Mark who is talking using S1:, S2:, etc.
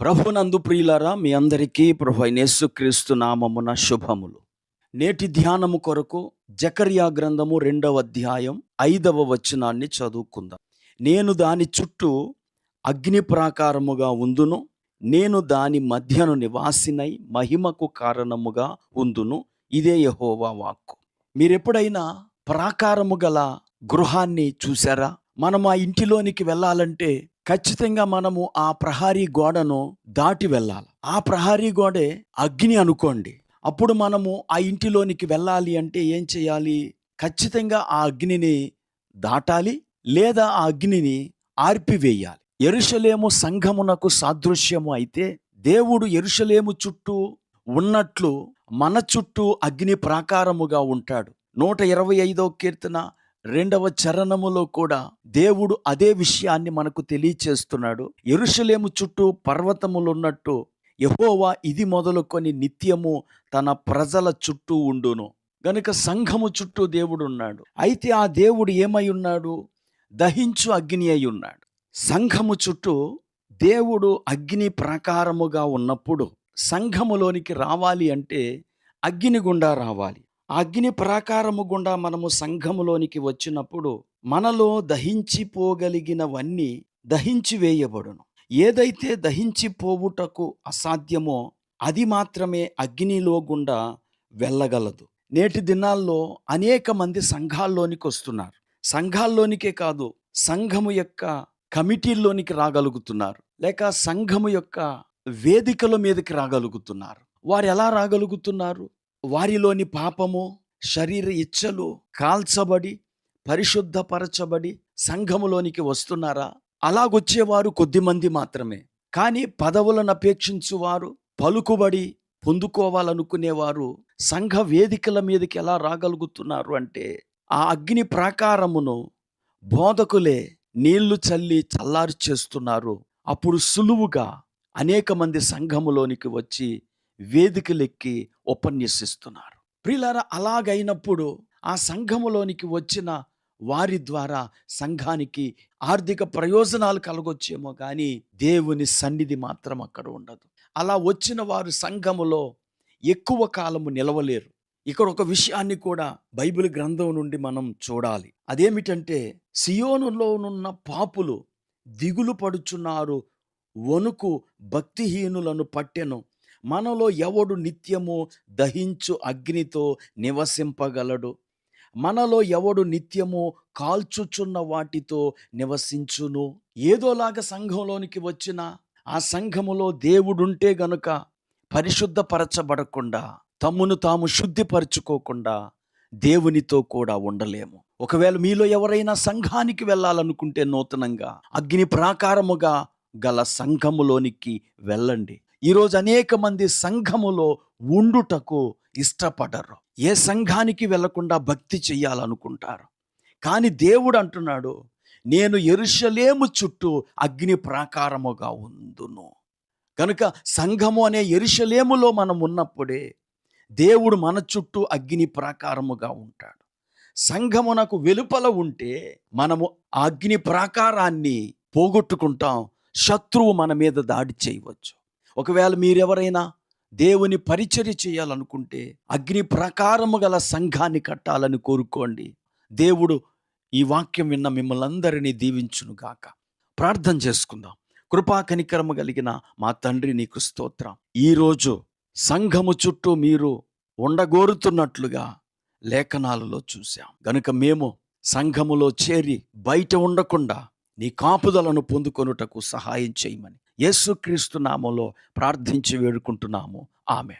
S1: ప్రభునందు ప్రియులారా మీ అందరికీ ప్రభు అయిన యేసుక్రీస్తు నామమున శుభములు. నేటి ధ్యానము కొరకు జకర్యా గ్రంథము రెండవ అధ్యాయం ఐదవ వచనాన్ని చదువుకుందాం. నేను దాని చుట్టూ అగ్ని ప్రాకారముగా ఉందును నేను దాని మధ్యను నివాసినై మహిమకు కారణముగా ఉందును ఇదే యహోవా వాక్కు. మీరెప్పుడైనా ప్రాకారము గల గృహాన్ని చూసారా మనం ఆ ఇంటిలోనికి వెళ్ళాలంటే ఖచ్చితంగా మనము ఆ ప్రహారీ గోడను దాటి వెళ్ళాలి. ఆ ప్రహారీ గోడే అగ్ని అనుకోండి. అప్పుడు మనము ఆ ఇంటిలోనికి వెళ్ళాలి అంటే ఏం చేయాలి? ఖచ్చితంగా ఆ అగ్నిని దాటాలి లేదా ఆ అగ్నిని ఆర్పివేయాలి. ఎరుషలేము సంఘమునకు సాదృశ్యము అయితే దేవుడు ఎరుషలేము చుట్టూ ఉన్నట్లు మన చుట్టూ అగ్ని ప్రాకారముగా ఉంటాడు. నూట ఇరవై ఐదో కీర్తన రెండవ చరణములో కూడా దేవుడు అదే విషయాన్ని మనకు తెలియచేస్తున్నాడు. ఎరుషలేము చుట్టూ పర్వతములు ఉన్నట్టు యహోవా ఇది మొదలుకొని నిత్యము తన ప్రజల చుట్టూ ఉండును. గనుక సంఘము చుట్టూ దేవుడు ఉన్నాడు అయితే ఆ దేవుడు ఏమై ఉన్నాడు? దహించు అగ్ని అయి ఉన్నాడు. సంఘము చుట్టూ దేవుడు అగ్ని ప్రాకారముగా ఉన్నప్పుడు సంఘములోనికి రావాలి అంటే అగ్ని గుండా రావాలి. అగ్ని ప్రాకారము గుండా మనము సంఘములోనికి వచ్చినప్పుడు మనలో దహించిపోగలిగినవన్నీ దహించి వేయబడును. ఏదైతే దహించిపోవుటకు అసాధ్యమో అది మాత్రమే అగ్నిలో గుండా వెళ్ళగలదు. నేటి దినాల్లో అనేక మంది సంఘాల్లోనికి వస్తున్నారు సంఘాల్లోనికే కాదు సంఘము యొక్క కమిటీల్లోనికి రాగలుగుతున్నారు. లేక సంఘము యొక్క వేదికల మీదకి రాగలుగుతున్నారు. వారు ఎలా రాగలుగుతున్నారు? వారిలోని పాపము శరీర ఇచ్చలు కాల్చబడి పరిశుద్ధపరచబడి సంఘములోనికి వస్తున్నారా? అలాగొచ్చేవారు కొద్దిమంది మాత్రమే. కానీ పదవులను అపేక్షించువారు పలుకుబడి పొందుకోవాలనుకునేవారు సంఘ వేదికల మీదకి ఎలా రాగలుగుతున్నారు అంటే ఆ అగ్ని ప్రాకారమును బోధకులే నీళ్ళు చల్లి చల్లారు చేస్తున్నారు అప్పుడు సులువుగా అనేక మంది సంఘములోనికి వచ్చి వేదికలెక్కి ఉపన్యసిస్తున్నారు. ప్రియులారా అలాగైనప్పుడు ఆ సంఘములోనికి వచ్చిన వారి ద్వారా సంఘానికి ఆర్థిక ప్రయోజనాలు కలగొచ్చేమో కానీ దేవుని సన్నిధి మాత్రం అక్కడ ఉండదు. అలా వచ్చిన వారు సంఘములో ఎక్కువ కాలము నిలవలేరు. ఇక్కడ ఒక విషయాన్ని కూడా బైబిల్ గ్రంథం నుండి మనం చూడాలి. అదేమిటంటే సియోనులోనున్న పాపులు దిగులు పడుచున్నారు వణుకు భక్తిహీనులను పట్టెను. మనలో ఎవడు నిత్యము దహించు అగ్నితో నివసింపగలడు? మనలో ఎవడు నిత్యము కాల్చుచున్న వాటితో నివసించును? ఏదోలాగా సంఘంలోనికి వచ్చిన ఆ సంఘములో దేవుడుంటే గనుక పరిశుద్ధపరచబడకుండా తమ్మును తాము శుద్ధిపరచుకోకుండా దేవునితో కూడా ఉండలేము. ఒకవేళ మీలో ఎవరైనా సంఘానికి వెళ్ళాలనుకుంటే నూతనంగా అగ్ని ప్రాకారముగా గల సంఘములోనికి వెళ్ళండి. ఈరోజు అనేక మంది సంఘములో ఉండుటకు ఇష్టపడరు. ఏ సంఘానికి వెళ్ళకుండా భక్తి చెయ్యాలనుకుంటారు. కానీ దేవుడు అంటున్నాడు నేను ఎరుషలేము చుట్టూ అగ్ని ప్రాకారముగా ఉందును. కనుక సంఘము అనే ఎరుషలేములో మనం ఉన్నప్పుడే దేవుడు మన చుట్టూ అగ్ని ప్రాకారముగా ఉంటాడు. సంఘమునకు వెలుపల ఉంటే మనము అగ్ని ప్రాకారాన్ని పోగొట్టుకుంటాం శత్రువు మన మీద దాడి చేయవచ్చు. ఒకవేళ మీరెవరైనా దేవుని పరిచర్య చేయాలనుకుంటే అగ్ని ప్రకారము గల సంఘాన్ని కట్టాలని కోరుకోండి. దేవుడు ఈ వాక్యం విన్న మిమ్మల్ని అందరినీ దీవించునుగాక. ప్రార్థన చేసుకుందాం. కృపా కనికరము కలిగిన మా తండ్రి నీకు స్తోత్రం. ఈరోజు సంఘము చుట్టూ మీరు ఉండగోరుతున్నట్లుగా లేఖనాలలో చూశాం. గనుక మేము సంఘములో చేరి బయట ఉండకుండా నీ కాపుదలను పొందుకొనుటకు సహాయం చేయమని యేసుక్రీస్తు నామంలో ప్రార్థించి వేడుకుంటున్నాము. ఆమె